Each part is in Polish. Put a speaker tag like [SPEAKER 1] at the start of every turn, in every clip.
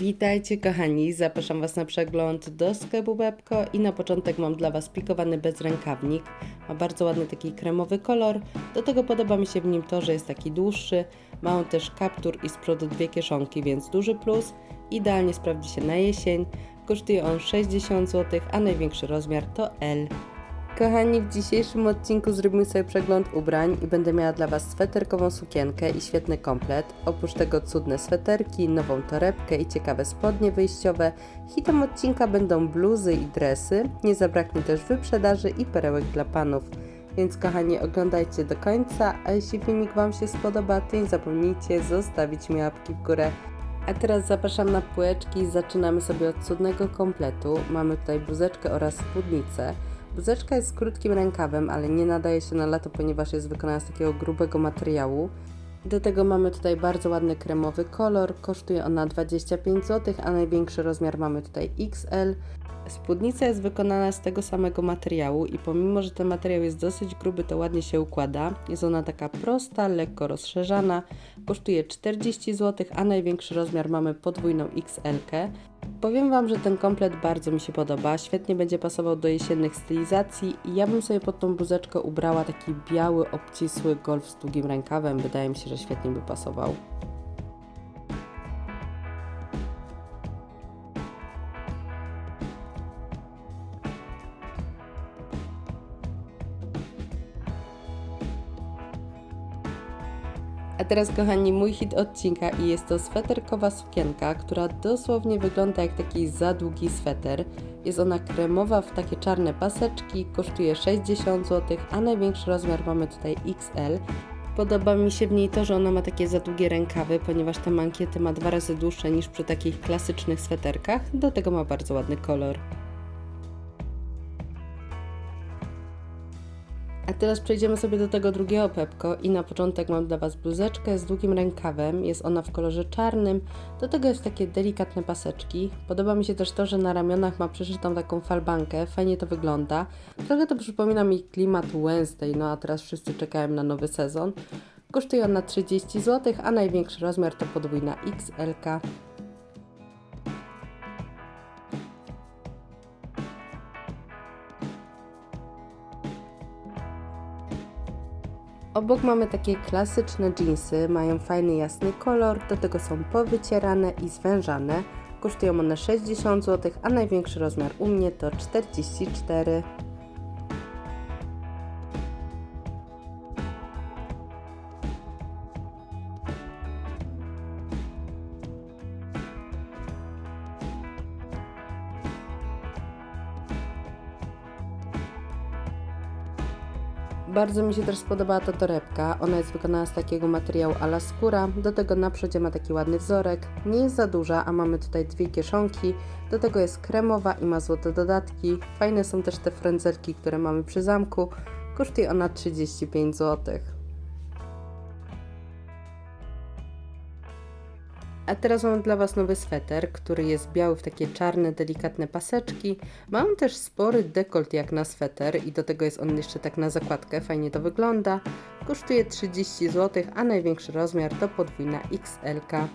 [SPEAKER 1] Witajcie kochani, zapraszam Was na przegląd do sklepu Bebko i na początek mam dla Was pikowany bezrękawnik. Ma bardzo ładny taki kremowy kolor, do tego podoba mi się w nim to, że jest taki dłuższy. Ma on też kaptur i z przodu dwie kieszonki, więc duży plus. Idealnie sprawdzi się na jesień. Kosztuje on 60 zł, a największy rozmiar to L. Kochani, w dzisiejszym odcinku zrobimy sobie przegląd ubrań i będę miała dla Was sweterkową sukienkę i świetny komplet. Oprócz tego cudne sweterki, nową torebkę i ciekawe spodnie wyjściowe. Hitem odcinka będą bluzy i dresy. Nie zabraknie też wyprzedaży i perełek dla panów. Więc kochani, oglądajcie do końca, a jeśli filmik Wam się spodoba, to nie zapomnijcie zostawić mi łapki w górę. A teraz zapraszam na półeczki. Zaczynamy sobie od cudnego kompletu. Mamy tutaj bluzeczkę oraz spódnicę. Bluzeczka jest z krótkim rękawem, ale nie nadaje się na lato, ponieważ jest wykonana z takiego grubego materiału. Do tego mamy tutaj bardzo ładny kremowy kolor, kosztuje ona 25 zł, a największy rozmiar mamy tutaj XL. Spódnica jest wykonana z tego samego materiału i pomimo, że ten materiał jest dosyć gruby, to ładnie się układa. Jest ona taka prosta, lekko rozszerzana, kosztuje 40 zł, a największy rozmiar mamy podwójną XL. -kę. Powiem Wam, że ten komplet bardzo mi się podoba, świetnie będzie pasował do jesiennych stylizacji i ja bym sobie pod tą bluzeczkę ubrała taki biały, obcisły golf z długim rękawem, wydaje mi się, że świetnie by pasował. Teraz kochani, mój hit odcinka i jest to sweterkowa sukienka, która dosłownie wygląda jak taki za długi sweter. Jest ona kremowa w takie czarne paseczki, kosztuje 60 zł, a największy rozmiar mamy tutaj XL. Podoba mi się w niej to, że ona ma takie za długie rękawy, ponieważ ta mankiety ma dwa razy dłuższe niż przy takich klasycznych sweterkach. Do tego ma bardzo ładny kolor. A teraz przejdziemy sobie do tego drugiego pepko i na początek mam dla Was bluzeczkę z długim rękawem, jest ona w kolorze czarnym, do tego jest takie delikatne paseczki. Podoba mi się też to, że na ramionach ma przyszytą taką falbankę, fajnie to wygląda. Trochę to przypomina mi klimat Wednesday, no a teraz wszyscy czekają na nowy sezon. Kosztuje ona 30 zł, a największy rozmiar to podwójna XL. Obok mamy takie klasyczne jeansy, mają fajny jasny kolor, do tego są powycierane i zwężane. Kosztują one 60 zł, a największy rozmiar u mnie to 44 Bardzo mi się też spodobała ta torebka. Ona jest wykonana z takiego materiału ala skóra. Do tego na przodzie ma taki ładny wzorek. Nie jest za duża, a mamy tutaj dwie kieszonki. Do tego jest kremowa i ma złote dodatki. Fajne są też te frędzelki, które mamy przy zamku. Kosztuje ona 35 zł. A teraz mam dla Was nowy sweter, który jest biały w takie czarne, delikatne paseczki. Mam też spory dekolt jak na sweter i do tego jest on jeszcze tak na zakładkę, fajnie to wygląda. Kosztuje 30 zł, a największy rozmiar to podwójna XL. -ka.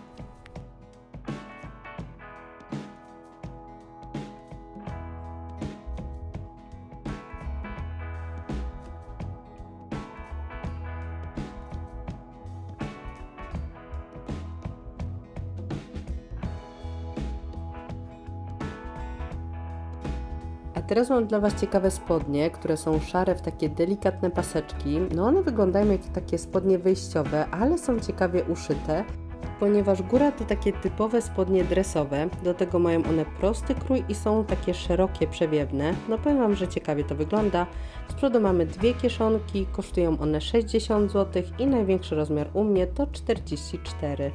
[SPEAKER 1] Teraz mam dla Was ciekawe spodnie, które są szare w takie delikatne paseczki. No one wyglądają jak takie spodnie wyjściowe, ale są ciekawie uszyte, ponieważ góra to takie typowe spodnie dresowe. Do tego mają one prosty krój i są takie szerokie, przewiewne. No powiem Wam, że ciekawie to wygląda. Z przodu mamy dwie kieszonki, kosztują one 60 zł i największy rozmiar u mnie to 44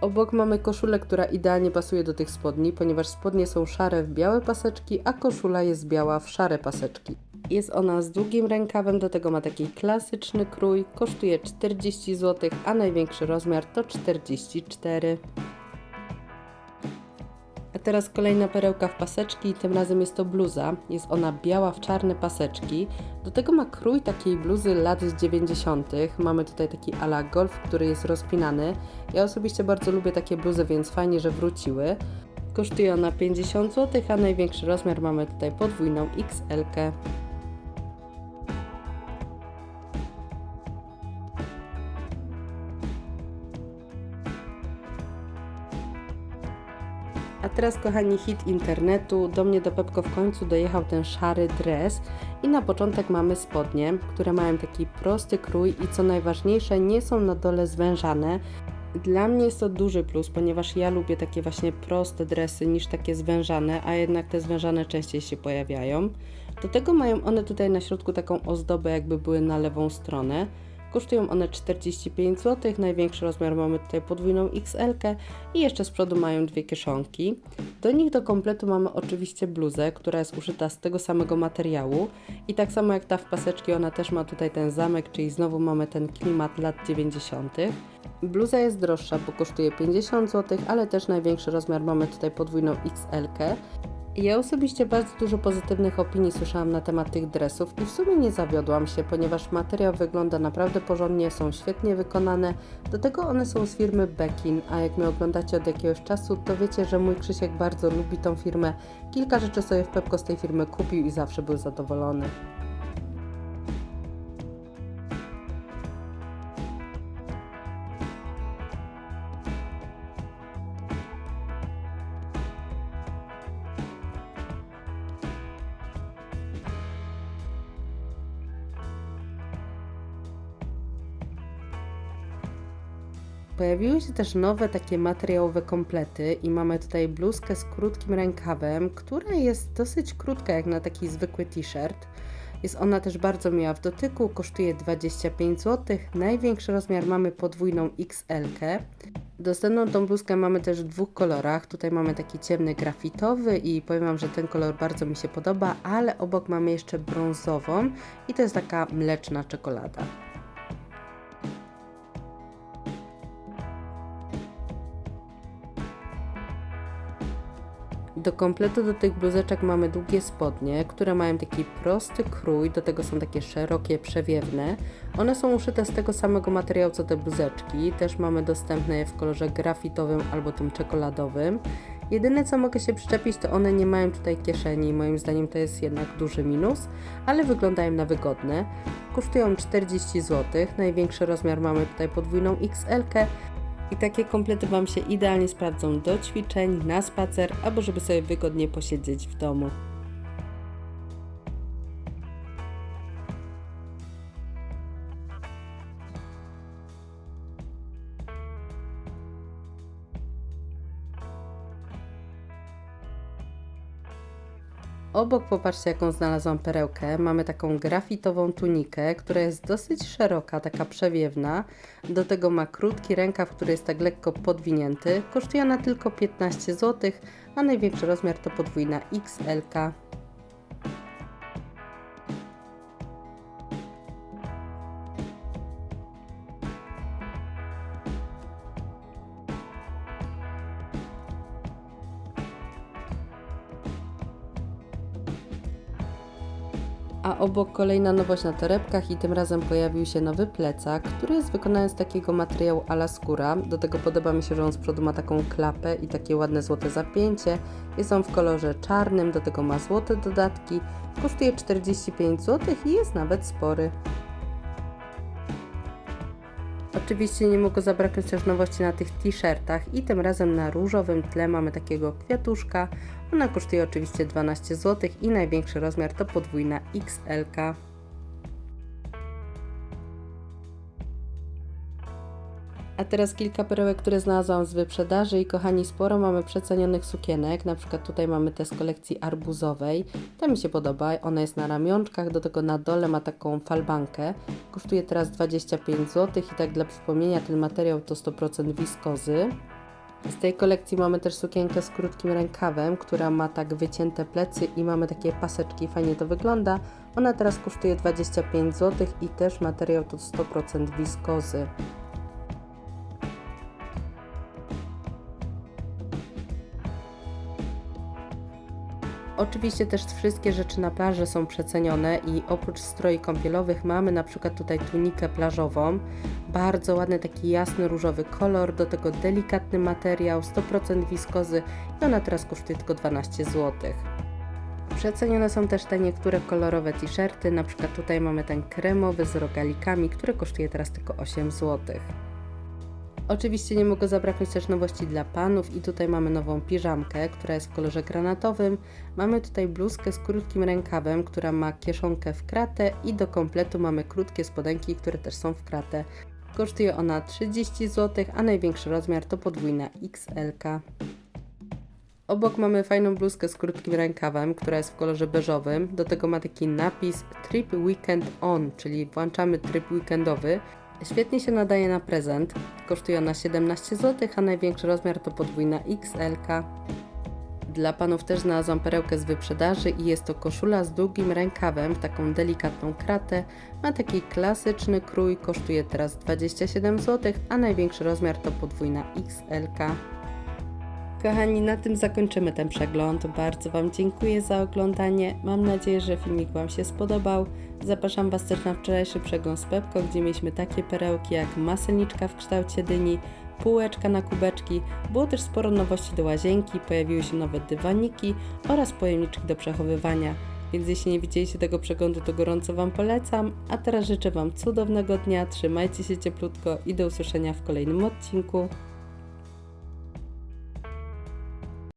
[SPEAKER 1] Obok mamy koszulę, która idealnie pasuje do tych spodni, ponieważ spodnie są szare w białe paseczki, a koszula jest biała w szare paseczki. Jest ona z długim rękawem, do tego ma taki klasyczny krój, kosztuje 40 zł, a największy rozmiar to 44. A teraz kolejna perełka w paseczki, tym razem jest to bluza. Jest ona biała w czarne paseczki. Do tego ma krój takiej bluzy lat z 90. Mamy tutaj taki ala golf, który jest rozpinany. Ja osobiście bardzo lubię takie bluzy, więc fajnie, że wróciły. Kosztuje ona 50 zł, a największy rozmiar mamy tutaj podwójną XL. -kę. Teraz, kochani, hit internetu. Do mnie do Pepko w końcu dojechał ten szary dres. I na początek mamy spodnie, które mają taki prosty krój i co najważniejsze, nie są na dole zwężane. Dla mnie jest to duży plus, ponieważ ja lubię takie właśnie proste dresy niż takie zwężane, a jednak te zwężane częściej się pojawiają. Do tego mają one tutaj na środku taką ozdobę, jakby były na lewą stronę. Kosztują one 45 zł, największy rozmiar mamy tutaj podwójną XL i jeszcze z przodu mają dwie kieszonki. Do nich do kompletu mamy oczywiście bluzę, która jest uszyta z tego samego materiału i tak samo jak ta w paseczki, ona też ma tutaj ten zamek, czyli znowu mamy ten klimat lat 90. Bluza jest droższa, bo kosztuje 50 zł, ale też największy rozmiar mamy tutaj podwójną XL. Ja osobiście bardzo dużo pozytywnych opinii słyszałam na temat tych dresów i w sumie nie zawiodłam się, ponieważ materiał wygląda naprawdę porządnie, są świetnie wykonane. Do tego one są z firmy Bekin, a jak mnie oglądacie od jakiegoś czasu, to wiecie, że mój Krzysiek bardzo lubi tą firmę. Kilka rzeczy sobie w Pepko z tej firmy kupił i zawsze był zadowolony. Pojawiły się też nowe takie materiałowe komplety i mamy tutaj bluzkę z krótkim rękawem, która jest dosyć krótka jak na taki zwykły t-shirt. Jest ona też bardzo miła w dotyku, kosztuje 25 zł. Największy rozmiar mamy podwójną XL. -kę. Dostępną tą bluzkę mamy też w dwóch kolorach. Tutaj mamy taki ciemny grafitowy i powiem Wam, że ten kolor bardzo mi się podoba, ale obok mamy jeszcze brązową i to jest taka mleczna czekolada. Do kompletu do tych bluzeczek mamy długie spodnie, które mają taki prosty krój, do tego są takie szerokie, przewiewne. One są uszyte z tego samego materiału co te bluzeczki, też mamy dostępne je w kolorze grafitowym albo tym czekoladowym. Jedyne co mogę się przyczepić to one nie mają tutaj kieszeni, moim zdaniem to jest jednak duży minus, ale wyglądają na wygodne. Kosztują 40 zł, największy rozmiar mamy tutaj podwójną XL, i takie komplety Wam się idealnie sprawdzą do ćwiczeń, na spacer, albo żeby sobie wygodnie posiedzieć w domu. Obok popatrzcie jaką znalazłam perełkę. Mamy taką grafitową tunikę, która jest dosyć szeroka, taka przewiewna. Do tego ma krótki rękaw, który jest tak lekko podwinięty. Kosztuje ona tylko 15 zł, a największy rozmiar to podwójna XL. A obok kolejna nowość na torebkach i tym razem pojawił się nowy plecak, który jest wykonany z takiego materiału ala skóra. Do tego podoba mi się, że on z przodu ma taką klapę i takie ładne złote zapięcie. Jest on w kolorze czarnym, do tego ma złote dodatki. Kosztuje 45 zł i jest nawet spory. Oczywiście nie mogło zabraknąć też nowości na tych t-shirtach i tym razem na różowym tle mamy takiego kwiatuszka. Ona kosztuje oczywiście 12 zł i największy rozmiar to podwójna XL. A teraz kilka perełek, które znalazłam z wyprzedaży i kochani, sporo mamy przecenionych sukienek. Na przykład tutaj mamy te z kolekcji arbuzowej. Ta mi się podoba, ona jest na ramionczkach, do tego na dole ma taką falbankę. Kosztuje teraz 25 zł i tak dla przypomnienia ten materiał to 100% wiskozy. Z tej kolekcji mamy też sukienkę z krótkim rękawem, która ma tak wycięte plecy i mamy takie paseczki, fajnie to wygląda. Ona teraz kosztuje 25 zł i też materiał to 100% wiskozy. Oczywiście też wszystkie rzeczy na plaży są przecenione i oprócz stroi kąpielowych mamy na przykład tutaj tunikę plażową. Bardzo ładny taki jasny różowy kolor, do tego delikatny materiał, 100% wiskozy i ona teraz kosztuje tylko 12 zł. Przecenione są też te niektóre kolorowe t-shirty, na przykład tutaj mamy ten kremowy z rogalikami, który kosztuje teraz tylko 8 zł. Oczywiście nie mogło zabraknąć też nowości dla panów i tutaj mamy nową piżamkę, która jest w kolorze granatowym. Mamy tutaj bluzkę z krótkim rękawem, która ma kieszonkę w kratę i do kompletu mamy krótkie spodenki, które też są w kratę. Kosztuje ona 30 zł, a największy rozmiar to podwójna XL. -ka. Obok mamy fajną bluzkę z krótkim rękawem, która jest w kolorze beżowym. Do tego ma taki napis Trip Weekend On, czyli włączamy tryb weekendowy. Świetnie się nadaje na prezent. Kosztuje ona 17 zł, a największy rozmiar to podwójna XL. -ka. Dla panów też znalazłam perełkę z wyprzedaży i jest to koszula z długim rękawem w taką delikatną kratę. Ma taki klasyczny krój, kosztuje teraz 27 zł, a największy rozmiar to podwójna XL. Kochani, na tym zakończymy ten przegląd. Bardzo Wam dziękuję za oglądanie. Mam nadzieję, że filmik Wam się spodobał. Zapraszam Was też na wczorajszy przegląd z Pepko, gdzie mieliśmy takie perełki jak maselniczka w kształcie dyni, półeczka na kubeczki. Było też sporo nowości do łazienki, pojawiły się nowe dywaniki oraz pojemniczki do przechowywania. Więc jeśli nie widzieliście tego przeglądu, to gorąco Wam polecam. A teraz życzę Wam cudownego dnia, trzymajcie się cieplutko i do usłyszenia w kolejnym odcinku.